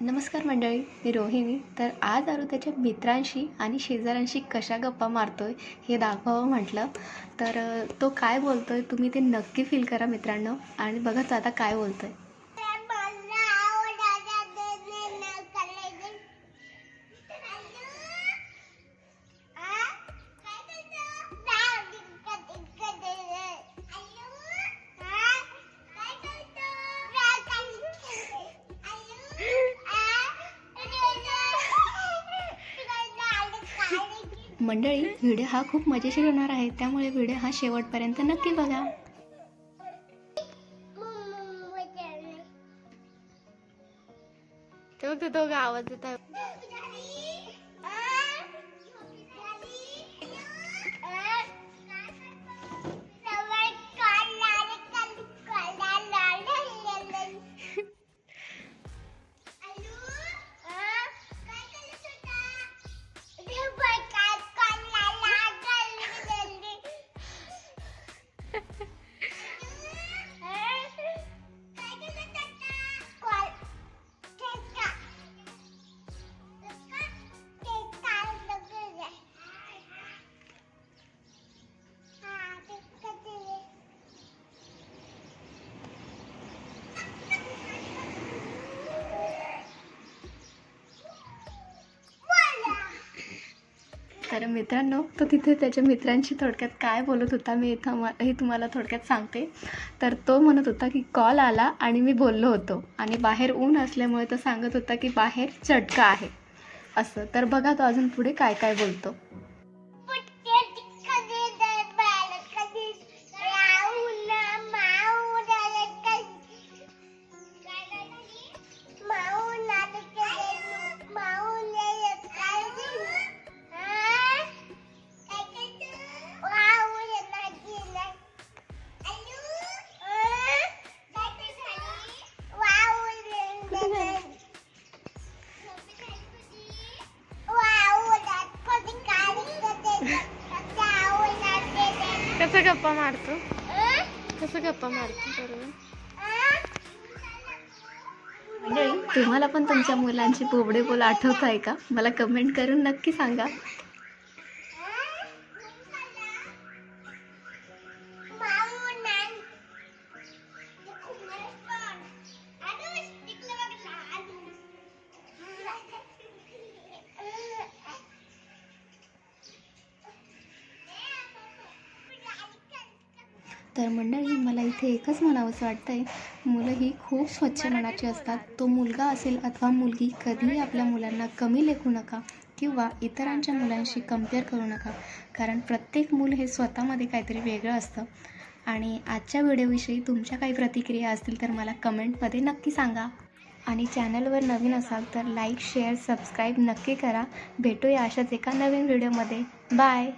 नमस्कार मंडळी मी रोहिणी. तर आज आरू त्याच्या मित्रांशी आणि शेजाऱ्यांशी कशा गप्पा मारतोय हे दाखवावं म्हटलं. तर तो काय बोलतोय तुम्ही ते नक्की फील करा मित्रांनो. आणि बघा तो आता काय बोलतोय. मंडळी व्हिडिओ हा खूप मजेशीर होणार आहे. त्यामुळे व्हिडिओ हा शेवटपर्यंत नक्की बघा. तो तो दोघं आवाज देत आहे तर मित्रांनो तो तिथे त्याच्या मित्रांशी थोडक्यात काय बोलत होता मी इथं हे तुम्हाला थोडक्यात सांगते. तर तो म्हणत होता की कॉल आला आणि मी बोललो होतो आणि बाहेर ऊन असल्यामुळे तो सांगत होता की बाहेर चटका आहे. असं. तर बघा तो अजून पुढे काय काय बोलतो. कसं गप्पा मारतो? कसं गप्पा मारतो बरोबर मंडळी तुम्हाला पण तुमच्या मुलांची बोबडे बोल आठवत आहे का? मला कमेंट करून नक्की सांगा. तर मंडळी मला इथे एकच म्हणावंसं वाटतं आहे मुलं ही खूप स्वच्छ मनाची असतात. तो मुलगा असेल अथवा मुलगी कधीही आपल्या मुलांना कमी लेखू नका किंवा इतरांच्या मुलांशी कंपेअर करू नका. कारण प्रत्येक मूल हे स्वतःमध्ये काहीतरी वेगळं असतं. आणि आजच्या व्हिडिओविषयी तुमच्या काही प्रतिक्रिया असतील तर मला कमेंटमध्ये नक्की सांगा. आणि चॅनलवर नवीन असाल तर लाईक शेअर सबस्क्राईब नक्की करा. भेटूया अशाच एका नवीन व्हिडिओमध्ये. बाय!